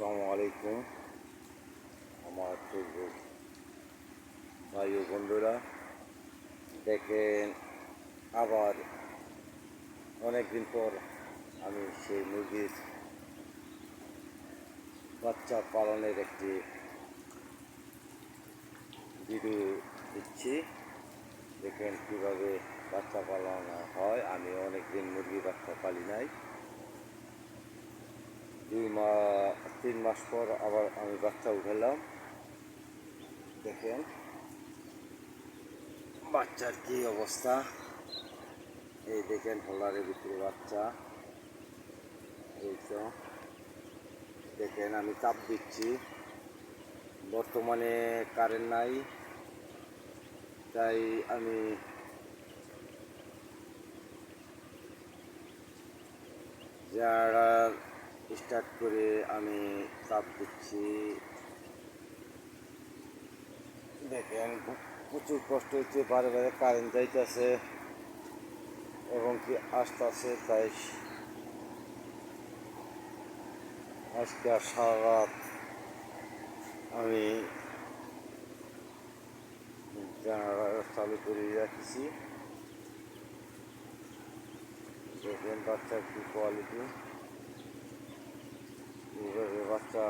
আসসালামু আলাইকুম। আমার ফেসবুক ভাই ও বন্ধুরা, দেখেন আবার অনেকদিন পর আমি সেই মুরগির বাচ্চা পালনের একটি ভিডিও দিচ্ছি। দেখেন কীভাবে বাচ্চা পালন হয়। আমি অনেক দিন মুরগি বাচ্চা পালি নাই। দুই মাস তিন মাস পর আবার আমি বাচ্চা উঠালাম। দেখেন। বাচ্চার কি অবস্থা? এই দেখেন হোলারের ভিতরে বাচ্চা। এই তো। দেখেন আমি তাপ দিচ্ছি। বর্তমানে কারেন্ট নাই। তাই আমি যারা স্টার্ট করে আমি তাপ দিচ্ছি। দেখেন প্রচুর কষ্ট হচ্ছে, বারে বারে কারেন্ট যাইতেছে এবং কি আসতেছে, তাই আজকে সারা রাত আমি জেনারেটর চালু করে রাখছি। দেখেন বাচ্চার কি কোয়ালিটি বাচ্চা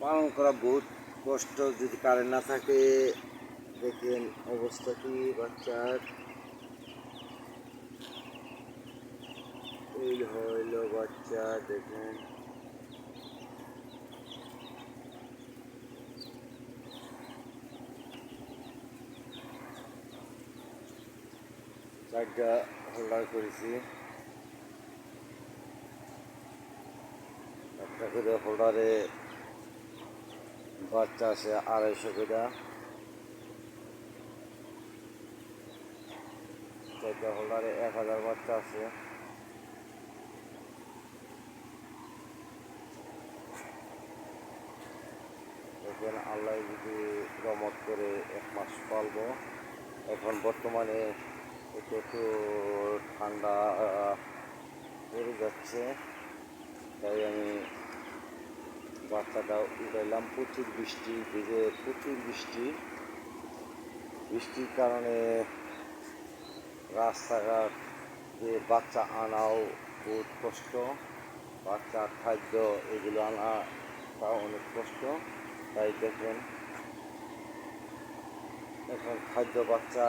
পালন করা বহুত কষ্ট, যদি কারেন্ট না থাকে, দেখেন অবস্থা কি বাচ্চার। এই হইল বাচ্চা, দেখেন। চারটা হোল্ডার করেছি। একটা করে হোল্ডারে বাচ্চা আছে আড়াইশো করে। চারটা হোল্ডারে এক হাজার বাচ্চা আছে। দেখবেন আল্লাহ যদি রমত করে এক মাস পালবো। এখন বর্তমানে একটু একটু ঠান্ডা পড়ে যাচ্ছে। তাই আমি বাচ্চাটা উঠাইলাম। প্রচুর বৃষ্টি ভিজে প্রচুর বৃষ্টি। বৃষ্টির কারণে রাস্তাঘাট, যে বাচ্চা আনাও বহুত কষ্ট। বাচ্চার খাদ্য এগুলো আনা আনাটা অনেক কষ্ট। তাই দেখেন, এখন খাদ্য বাচ্চা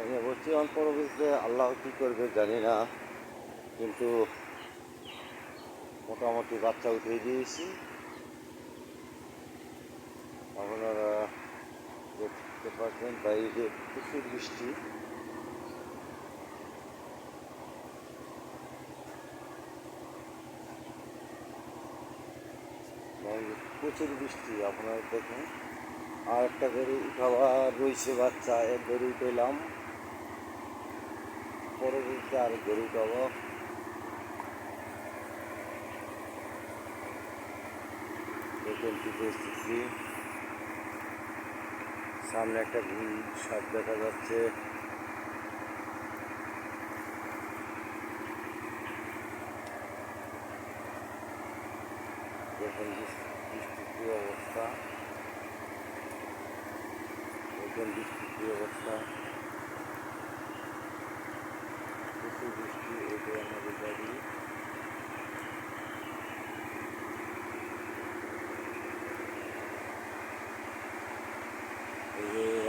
এনে বলছি পরবর্তীতে আল্লাহ কী করবে জানি না। কিন্তু মোটামুটি বাচ্চা উঠিয়ে দিয়েছি। আপনারা দেখতে পাচ্ছেন বাইরে প্রচুর বৃষ্টি। প্রচুর বৃষ্টি, আপনারা দেখুন। আর একটা গরু উঠাবার রয়েছে বাচ্চা, এক গরু পেলাম পরবর্তীতে আর গরু উঠাবো। পরিস্থিতি সামনে একটা সাপ দেখা যাচ্ছে। দেখুন বৃষ্টির অবস্থা। দেখুন বৃষ্টির অবস্থা। প্রচুর বৃষ্টি, এটাই আমাদের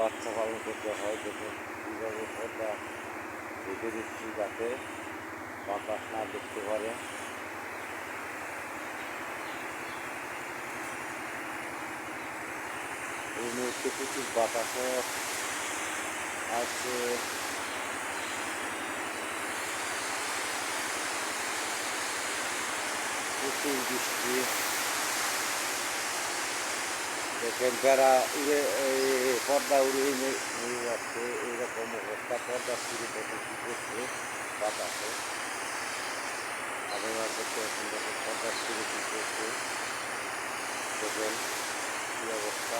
এইভাবে পালন করতে হয়, দেখুন কীভাবে ঘরটা রেখে দিচ্ছি যাতে বাতাস না দেখতে পারে। এই মুহূর্তে প্রচুর বাতাসও আছে। প্রচুর বৃষ্টি। দেখেন যারা উড়ে পর্দা উড়িয়ে নিয়ে যাচ্ছে, এইরকম অবস্থা। পর্দা শুরু করতে কী করছে? বাতাসে আপনারা করতে এখন দেখেন পর্দা শুরু কী করছে? দেখেন, কী অবস্থা।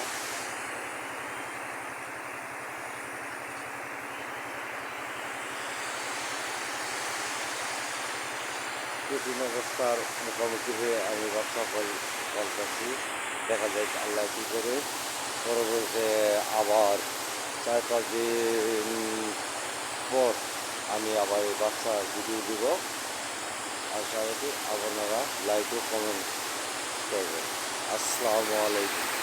কঠিন অবস্থার মুখোমুখি হয়ে আমি বাচ্চা ফল ফলতেছি দেখা যায় আল্লাহ কী করে? পরবর্তীতে আবার চার পাঁচ দিন পর আমি আবার এই বাচ্চা ভিডিও দিব। আশা রাখি আপনারা লাইক কমেন্ট করবেন। আসসালামু আলাইকুম।